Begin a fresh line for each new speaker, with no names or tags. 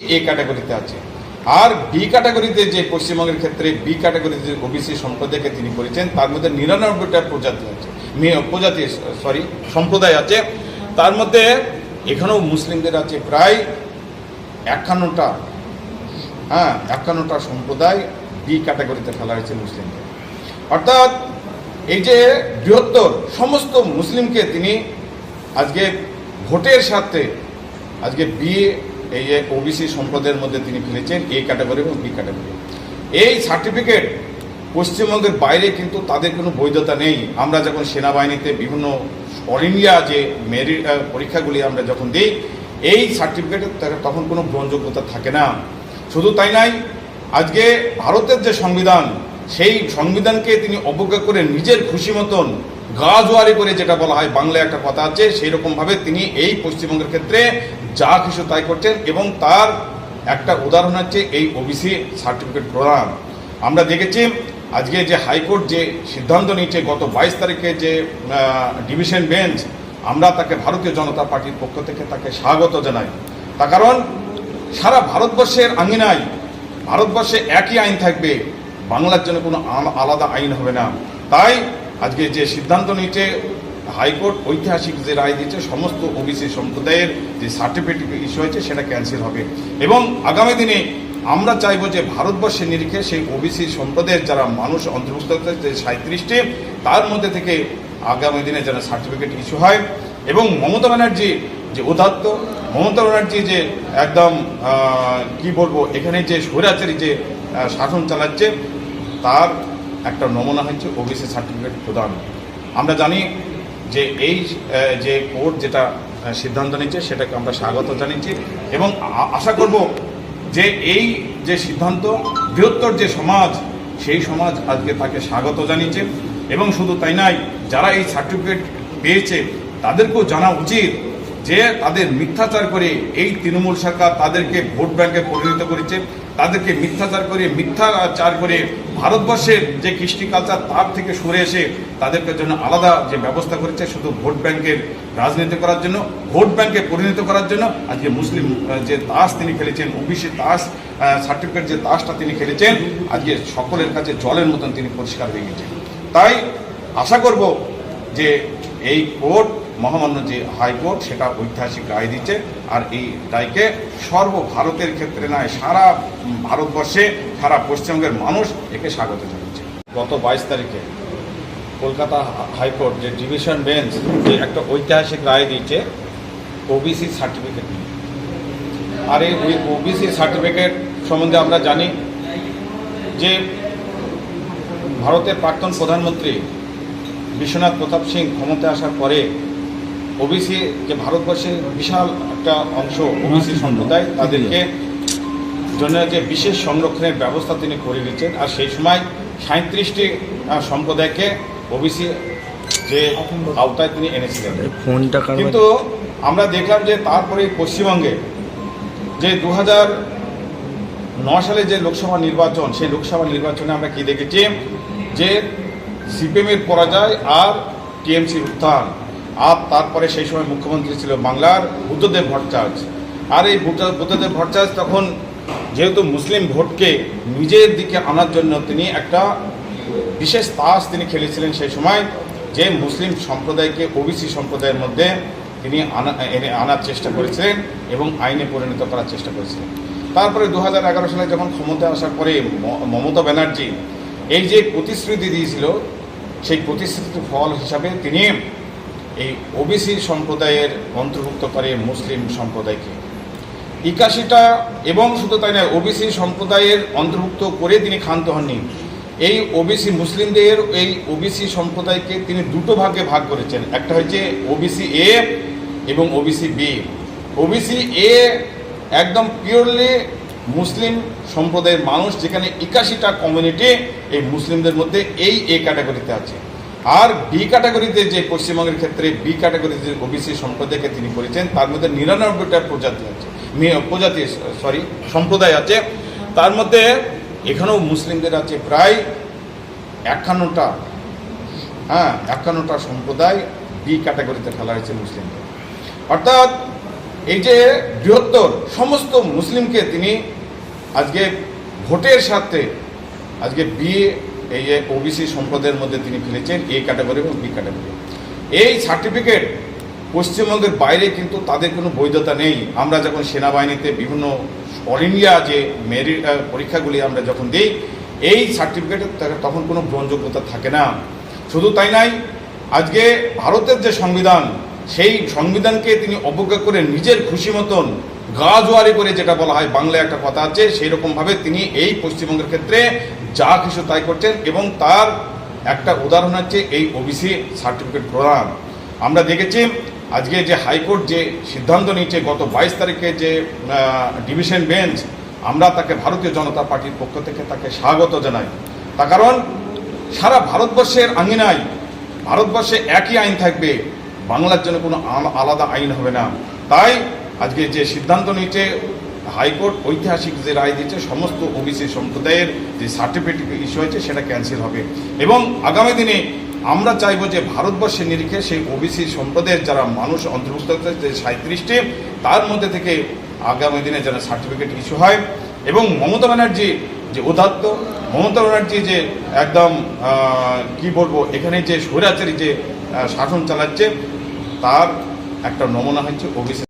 এ ক্যাটাগরিতে আছে। আর বি ক্যাটাগরিতে যে পশ্চিমবঙ্গের ক্ষেত্রে বি ক্যাটাগরিতে যে ওবিসি সম্প্রদায়কে তিনি করেছেন, তার মধ্যে নিরানব্বইটা প্রজাতি আছে। প্রজাতি সরি সম্প্রদায় আছে। তার মধ্যে এখানেও মুসলিমদের আছে প্রায় একান্নটা। হ্যাঁ একান্নটা সম্প্রদায় বি ক্যাটাগরিতে ফেলা হয়েছে মুসলিমদের। অর্থাৎ এই যে বৃহত্তর সমস্ত মুসলিমকে তিনি আজকে ভোটের সাথে আজকে বি এই যে ওবিসি সম্প্রদায়ের মধ্যে তিনি ফেলেছেন এ ক্যাটাগরি এবং বি ক্যাটাগরি এই সার্টিফিকেট পশ্চিমবঙ্গের বাইরে কিন্তু তাদের কোনো বৈধতা নেই। আমরা যখন সেনাবাহিনীতে বিভিন্ন অল ইন্ডিয়া যে মেরিট পরীক্ষাগুলি আমরা যখন দিই, এই সার্টিফিকেটের তখন কোনো গ্রহণযোগ্যতা থাকে না। শুধু তাই নাই, আজকে ভারতের যে সংবিধান, সেই সংবিধানকে তিনি অবজ্ঞা করে নিজের খুশি মতন গা জোয়ারি করে যেটা বলা হয়, বাংলায় একটা কথা আছে সেই রকম ভাবে তিনি এই পশ্চিমবঙ্গের ক্ষেত্রে যা কিছু তাই করছেন এবং তার একটা উদাহরণ হচ্ছে এই ওবিসি সার্টিফিকেট প্রদান আমরা দেখেছি আজকে যে হাইকোর্ট যে সিদ্ধান্ত নিচ্ছে গত বাইশ তারিখে যে ডিভিশন বেঞ্চ, আমরা তাকে ভারতীয় জনতা পার্টির পক্ষ থেকে তাকে স্বাগত জানাই। তার কারণ, সারা ভারতবর্ষের আঙিনায়, ভারতবর্ষে একই আইন থাকবে, বাংলার জন্য কোনো আলাদা আইন হবে না। তাই আজকে যে সিদ্ধান্ত নিচ্ছে হাইকোর্ট ঐতিহাসিক যে রায় দিচ্ছে সমস্ত ওবিসি সম্প্রদায়ের যে সার্টিফিকেট ইস্যু হয়েছে, সেটা ক্যান্সেল হবে। এবং আগামী দিনে আমরা চাইব যে ভারতবর্ষের নিরিখে সেই ওবিসি সম্প্রদায়ের যারা মানুষ অন্তর্ভুক্ত যে সাঁত্রিশটি তার মধ্যে থেকে আগামী দিনে যারা সার্টিফিকেট ইস্যু হয় এবং মমতা ব্যানার্জি যে উদাত্ত, মমতা ব্যানার্জি যে একদম কি বলব, এখানে যে স্বৈরাচারী যে শাসন চালাচ্ছে, তার একটা নমুনা হচ্ছে ওবিসি সার্টিফিকেট প্রদান। আমরা জানি যে এই যে কোর্ট যেটা সিদ্ধান্ত নিচ্ছে সেটাকে আমরা স্বাগত জানিয়েছি এবং আশা করব যে এই যে সিদ্ধান্ত, বৃহত্তর যে সমাজ, সেই সমাজ আজকে তাকে স্বাগত জানিয়েছে। এবং শুধু তাই নয়, যারা এই সার্টিফিকেট পেয়েছে, তাদেরকেও জানা উচিত যে তাদের মিথ্যাচার করে এই তৃণমূল সরকার তাদেরকে ভোট ব্যাংকে পরিণত করেছে, তাদেরকে মিথ্যাচার করে মিথ্যাচার করে ভারতবর্ষের যে কৃষ্টি কালচার তার থেকে সরে এসে তাদেরকে জন্য আলাদা যে ব্যবস্থা করেছে, শুধু ভোট ব্যাংকের রাজনীতি করার জন্য, ভোট ব্যাংকে পরিণত করার জন্য আজকে মুসলিম যে তাস তিনি খেলেছেন, ওবিসি তাস সার্টিফিকেট যে তাসটা তিনি খেলেছেন, আজকে সকলের কাছে জলের মতন তিনি পরিষ্কার হয়ে গেছেন। তাই আশা করব যে এই কোর্ট মহামান্য যে হাইকোর্ট সেটা ঐতিহাসিক রায় দিচ্ছে। আর এই রায়কে সর্বভারতের ক্ষেত্রে নয়, সারা ভারতবর্ষে, সারা পশ্চিমবঙ্গের মানুষ একে স্বাগত জানাচ্ছে। গত বাইশ তারিখে কলকাতা হাইকোর্ট যে ডিভিশন বেঞ্চ যে একটা ঐতিহাসিক রায় দিয়েছে ওবিসি সার্টিফিকেট আর এই ওবিসি সার্টিফিকেট সম্বন্ধে আমরা জানি যে ভারতের প্রাক্তন প্রধানমন্ত্রী বিশ্বনাথ প্রতাপ সিং ক্ষমতায় আসার পরে ওবিসি যে ভারতবর্ষের বিশাল একটা অংশ ওবিসি সম্প্রদায় তাদেরকে জন্য যে বিশেষ সংরক্ষণের ব্যবস্থা তিনি করে দিচ্ছেন আর সেই সময় সাঁত্রিশটি সম্প্রদায়কে ওবিসি যে আওতায় তিনি এনেছিলেন। কিন্তু আমরা দেখলাম যে তারপরে পশ্চিমবঙ্গে যে দু হাজার ন সালে যে লোকসভা নির্বাচন সেই লোকসভা নির্বাচনে আমরা কি দেখেছি? যে সিপিএমের পরাজয় আর টিএমসির উত্থান। আর তারপরে সেই সময় মুখ্যমন্ত্রী ছিল বাংলার বুদ্ধদেব ভট্টাচার্য। আর এই বুদ্ধ- বুদ্ধদেব ভট্টাচার্য তখন যেহেতু মুসলিম ভোটকে নিজের দিকে আনার জন্য তিনি একটা বিশেষ তাস তিনি খেলেছিলেন সেই সময়, যে মুসলিম সম্প্রদায়কে ওবিসি সম্প্রদায়ের মধ্যে তিনি আনা, এনে আনার চেষ্টা করেছিলেন এবং আইনে পরিণত করার চেষ্টা করেছিলেন। তারপরে দু হাজার এগারো সালে যখন ক্ষমতায় আসার পরে মমতা ব্যানার্জি এই যে প্রতিশ্রুতি দিয়েছিল, সেই প্রতিশ্রুতির ফল হিসাবে তিনি এই ওবিসি সম্প্রদায়ের অন্তর্ভুক্ত করে মুসলিম সম্প্রদায়কে। একাশিটা এবং শুধু তাই নয়, ওবিসি সম্প্রদায়ের অন্তর্ভুক্ত করে তিনি ক্ষান্ত হননি। এই ওবিসি মুসলিমদের, এই ওবিসি সম্প্রদায়কে তিনি দুটো ভাগে ভাগ করেছেন। একটা হচ্ছে ওবিসি এ এবং ওবিসি বি। ওবিসি এ একদম পিওরলি মুসলিম সম্প্রদায়ের মানুষ, যেখানে একাশিটা কমিউনিটি এই মুসলিমদের মধ্যে এই এ ক্যাটাগরিতে আছে। আর বি ক্যাটাগরিতে যে পশ্চিমবঙ্গের ক্ষেত্রে বি ক্যাটাগরিতে যে ওবিসি সম্প্রদায়কে তিনি করেছেন, তার মধ্যে নিরানব্বইটা প্রজাতি আছে। প্রজাতি সরি সম্প্রদায় আছে। তার মধ্যে এখানেও মুসলিমদের আছে প্রায় একান্নটা। হ্যাঁ একান্নটা সম্প্রদায় বি ক্যাটাগরিতে ফেলা হয়েছে মুসলিমদের। অর্থাৎ এই যে বৃহত্তর সমস্ত মুসলিমকে তিনি আজকে ভোটের সাথে আজকে বিয়ে এই যে ওবিসি সম্প্রদায়ের মধ্যে তিনি ফেলেছেন এ ক্যাটাগরি এবং বি ক্যাটাগরি এই সার্টিফিকেট পশ্চিমবঙ্গের বাইরে কিন্তু তাদের কোনো বৈধতা নেই। আমরা যখন সেনাবাহিনীতে বিভিন্ন অল ইন্ডিয়া যে মেরিট পরীক্ষাগুলি আমরা যখন দিই, এই সার্টিফিকেটের তখন কোনো গ্রহণযোগ্যতা থাকে না। শুধু তাই নাই, আজকে ভারতের যে সংবিধান, সেই সংবিধানকে তিনি অবজ্ঞা করে নিজের খুশি মতন গা জোয়ারি করে যেটা বলা হয়, বাংলায় একটা কথা আছে সেই রকমভাবে তিনি এই পশ্চিমবঙ্গের ক্ষেত্রে যা কিছু তাই করছেন এবং তার একটা উদাহরণ হচ্ছে এই ওবিসি সার্টিফিকেট প্রদান আমরা দেখেছি আজকে যে হাইকোর্ট যে সিদ্ধান্ত নিয়েছে, গত বাইশ তারিখে যে ডিভিশন বেঞ্চ, আমরা তাকে ভারতীয় জনতা পার্টির পক্ষ থেকে তাকে স্বাগত জানাই। তার কারণ, সারা ভারতবর্ষের আঙিনায়, ভারতবর্ষে একই আইন থাকবে, বাংলার জন্য কোনো আলাদা আইন হবে না। তাই আজকে যে সিদ্ধান্ত নিচ্ছে হাইকোর্ট ঐতিহাসিক যে রায় দিচ্ছে সমস্ত ওবিসি সম্প্রদায়ের যে সার্টিফিকেট ইস্যু হয়েছে, সেটা ক্যান্সেল হবে। এবং আগামী দিনে আমরা চাইব যে ভারতবর্ষের নিরিখে সেই ওবিসি সম্প্রদায়ের যারা মানুষ অন্তর্ভুক্ত যে সাঁত্রিশটি তার মধ্যে থেকে আগামী দিনে যেন সার্টিফিকেট ইস্যু হয়। এবং মমতা ব্যানার্জি যে উদাত্ত, মমতা ব্যানার্জি যে একদম কি বলব, এখানে যে স্বৈরাচারী যে শাসন চালাচ্ছে, তার একটা নমুনা হচ্ছে ওবিসি